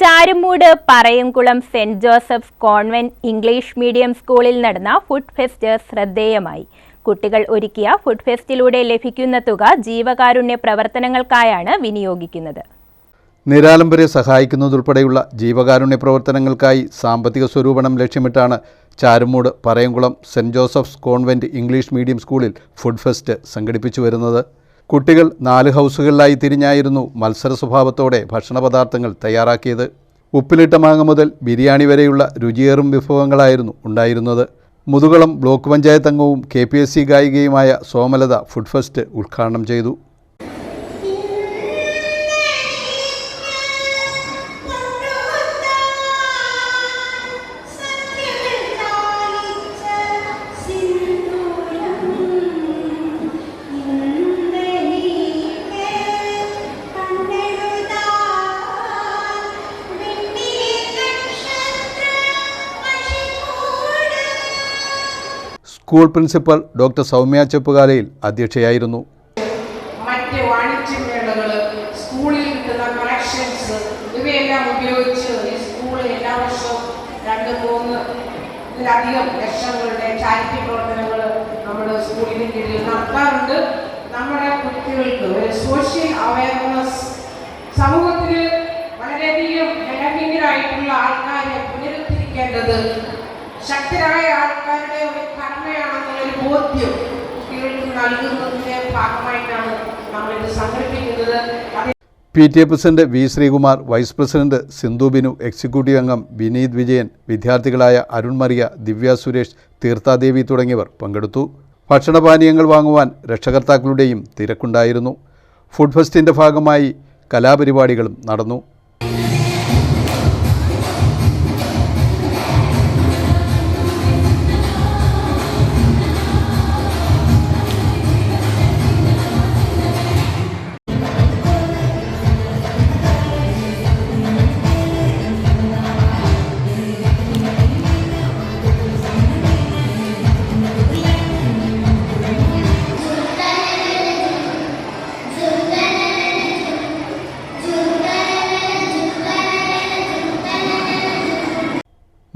Charummoodu Parayamkulam saint Joseph's convent English medium സ്കൂളിൽ നടന്ന food fest ശ്രദ്ധേയമായി. കുട്ടികൾ ഒരുക്കിയ ഫുഡ് ഫെസ്റ്റിലൂടെ ലഭിക്കുന്ന തുക ജീവകാരുണ്യ പ്രവർത്തനങ്ങൾക്കായാണ് വിനിയോഗിക്കുന്നത്. നിരാലംബരെ സഹായിക്കുന്നതുൾപ്പെടെയുള്ള ജീവകാരുണ്യ പ്രവർത്തനങ്ങൾക്കായി സാമ്പത്തിക സ്വരൂപണം ലക്ഷ്യമിട്ടാണ് Charummoodu Parayamkulam saint Joseph's convent English medium സ്കൂളിൽ ഫുഡ് ഫെസ്റ്റ് സംഘടിപ്പിച്ചു വരുന്നത്. കുട്ടികൾ നാല് ഹൗസുകളിലായി തിരിഞ്ഞായിരുന്നു മത്സര സ്വഭാവത്തോടെ ഭക്ഷണ പദാർത്ഥങ്ങൾ തയ്യാറാക്കിയത്. ഉപ്പിലിട്ട മാങ്ങ മുതൽ ബിരിയാണി വരെയുള്ള രുചിയേറും വിഭവങ്ങളായിരുന്നു ഉണ്ടായിരുന്നത്. മുതുകളം ബ്ലോക്ക് പഞ്ചായത്ത് അംഗവും കെ പി എസ് സി ഗായികയുമായ സോമലത ഫുഡ് ഫെസ്റ്റ് ഉദ്ഘാടനം ചെയ്തു. School principal doctor Soumya Cheppukalayil അധ്യക്ഷയായിരുന്നു. മറ്റ് സ്കൂളിൽ കളക്ഷൻസ് ഇവയെല്ലാം ഉപയോഗിച്ച് ഈ സ്കൂൾ എല്ലാ വർഷവും രണ്ട് മൂന്ന് ലക്ഷങ്ങളുടെ ചാരിറ്റി പ്രവർത്തനങ്ങൾ നമ്മുടെ സ്കൂളിന് നമ്മുടെ കുട്ടികൾക്ക് ഒരു സോഷ്യൽ ആൾക്കാരെ പുനരുദ്ധരിക്കേണ്ടത് ശക്തരായ ആൾക്കാരുടെ ഒരു ബോധ്യം കുട്ടികൾക്ക് നൽകുന്നതിന്റെ ഭാഗമായിട്ടാണ് നമ്മളിത് സംഘടിപ്പിക്കുന്നത്. P T A president V Sreekumar vice president Sindhu Binu executive അംഗം വിനീത് വിജയൻ വിദ്യാർത്ഥികളായ അരുൺ മറിയ ദിവ്യ സുരേഷ് തീർത്ഥാദേവി തുടങ്ങിയവർ പങ്കെടുത്തു. ഭക്ഷണപാനീയങ്ങൾ വാങ്ങുവാൻ രക്ഷകർത്താക്കളുടെയും തിരക്കുണ്ടായിരുന്നു. ഫുഡ് ഫെസ്റ്റിന്റെ ഭാഗമായി കലാപരിപാടികളും നടന്നു.